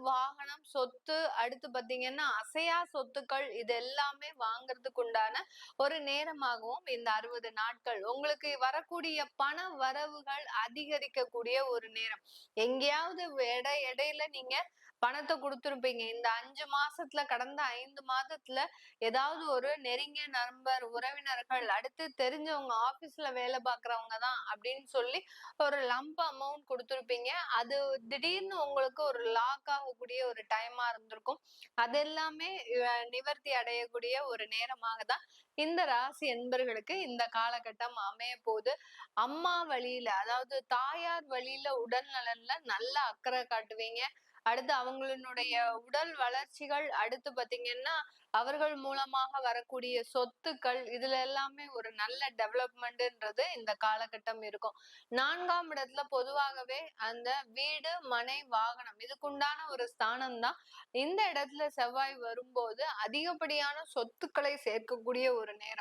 வாகனம் சொத்து அடுத்து பாத்தீங்கன்னா அசையா சொத்துக்கள் இது எல்லாமே வாங்குறதுக்கு உண்டான ஒரு நேரமாகவும் இந்த அறுபது நாட்கள் உங்களுக்கு வரக்கூடிய பண வரவுகள் அதிகரிக்கக்கூடிய ஒரு நேரம். எங்கேயாவது எடை இடையில நீங்க பணத்தை கொடுத்துருப்பீங்க. இந்த அஞ்சு மாசத்துல கடந்த ஐந்து மாதத்துல ஏதாவது ஒரு நெருங்கிய நண்பர் உறவினர்கள் அடுத்து தெரிஞ்சவங்க ஆபீஸ்ல வேலை பாக்குறவங்க தான் அப்படின்னு சொல்லி ஒரு லம்ப் அமௌண்ட் கொடுத்துருப்பீங்க. அது திடீர்னு உங்களுக்கு ஒரு லாக் ஆகக்கூடிய ஒரு டைமா இருந்திருக்கும். அது எல்லாமே அஹ், நிவர்த்தி அடையக்கூடிய ஒரு நேரமாக தான் இந்த ராசி என்பர்களுக்கு இந்த காலகட்டம் அமைய போது அம்மா வழியில அதாவது தாயார் வழியில உடல் நலன்ல நல்ல அக்கறை காட்டுவீங்க. அடுத்து அவங்களுடைய உடல் வளர்ச்சிகள் அடுத்து பாத்தீங்கன்னா அவர்கள் மூலமாக வரக்கூடிய சொத்துக்கள் இதுல எல்லாமே ஒரு நல்ல டெவலப்மெண்ட்ன்றது இந்த காலகட்டம் இருக்கும். நான்காம் இடத்துல பொதுவாகவே அந்த வீடு மனை வாகனம் இதுக்குண்டான ஒரு ஸ்தானம் தான் இந்த இடத்துல செவ்வாய் வரும்போது அதிகப்படியான சொத்துக்களை சேர்க்கக்கூடிய ஒரு நேரம்.